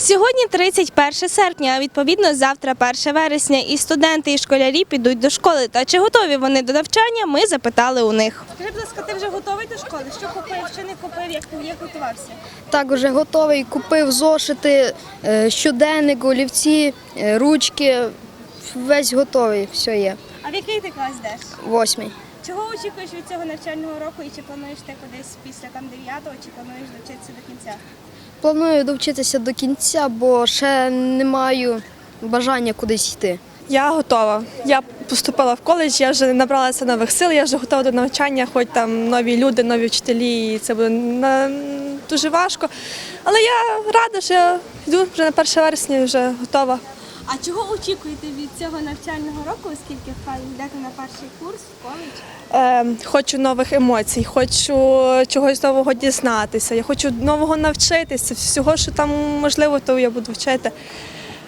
Сьогодні 31 серпня, а відповідно завтра 1 вересня, і студенти і школярі підуть до школи. Та чи готові вони до навчання? Ми запитали у них. Скажи, будь ласка, ти вже готовий до школи? Що купив, що не купив, як, як готувався? Так, вже готовий. Купив зошити, е, щоденник, олівці, е, ручки. Весь готовий, все є. А в який ти клас йдеш? Восьмий. Чого очікуєш від цього навчального року і чи плануєш ти кудись після там 9-го, чи плануєш довчитися до кінця? Планую довчитися до кінця, бо ще не маю бажання кудись йти. Я готова. Я поступила в коледж, я вже набралася нових сил, я вже готова до навчання, хоч там нові люди, нові вчителі, і це буде на- дуже важко. Але я рада, що я йду вже на 1 вересня, вже готова. А чого очікуєте від цього навчального року, оскільки йдете на перший курс в коледж? Е, хочу нових емоцій, хочу чогось нового дізнатися, я хочу нового навчитися, всього, що там можливо, то я буду вчити.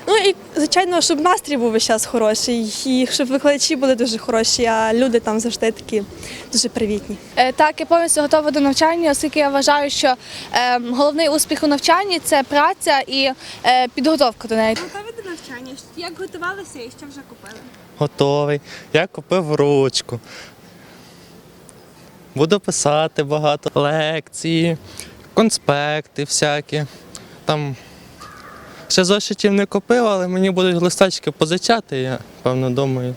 Ну і звичайно, щоб настрій був весь час хороший, і щоб викладачі були дуже хороші, а люди там завжди такі дуже привітні. Е, Так, я повністю готова до навчання, оскільки я вважаю, що е, головний успіх у навчанні це праця і е, підготовка до неї. Як готувалися і що вже купили? Готовий. Я купив ручку. Буду писати багато лекції, конспекти всякі. Там ще зошитів не купив, але мені будуть листачки позичати, я певно думаю.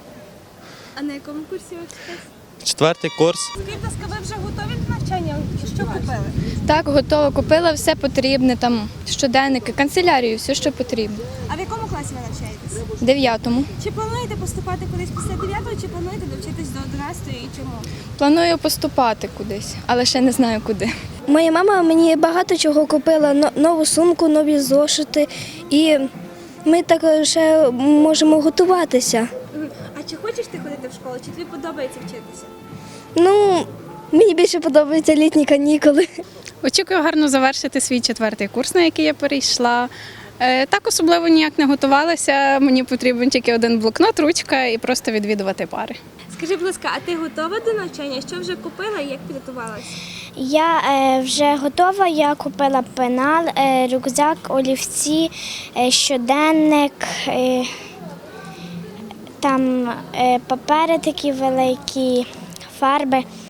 А на якому курсі ви вчитесь? Четвертий курс. Скажіть, будь ласка, ви вже готові до навчання? Що купили? Так, готова. Купила все потрібне, там щоденники, канцелярію, все, що потрібно. А в якому класі ви навчаєтесь? Дев'ятому. Чи плануєте поступати кудись після 9 чи плануєте довчитись до 11 і чому? Планую поступати кудись, але ще не знаю куди. Моя мама мені багато чого купила, но- нову сумку, нові зошити, і ми так ще можемо готуватися. Чи школу, чи тобі подобається вчитися? Ну, мені більше подобаються літні канікули. Очікую гарно завершити свій четвертий курс, на який я перейшла. Е, Так особливо ніяк не готувалася. Мені потрібен тільки один блокнот, ручка і просто відвідувати пари. Скажи, будь ласка, а ти готова до навчання? Що вже купила і як підготувалася? Я е, вже готова. Я купила пенал, е, рюкзак, олівці, е, щоденник, е, там е, папери такі великі, фарби.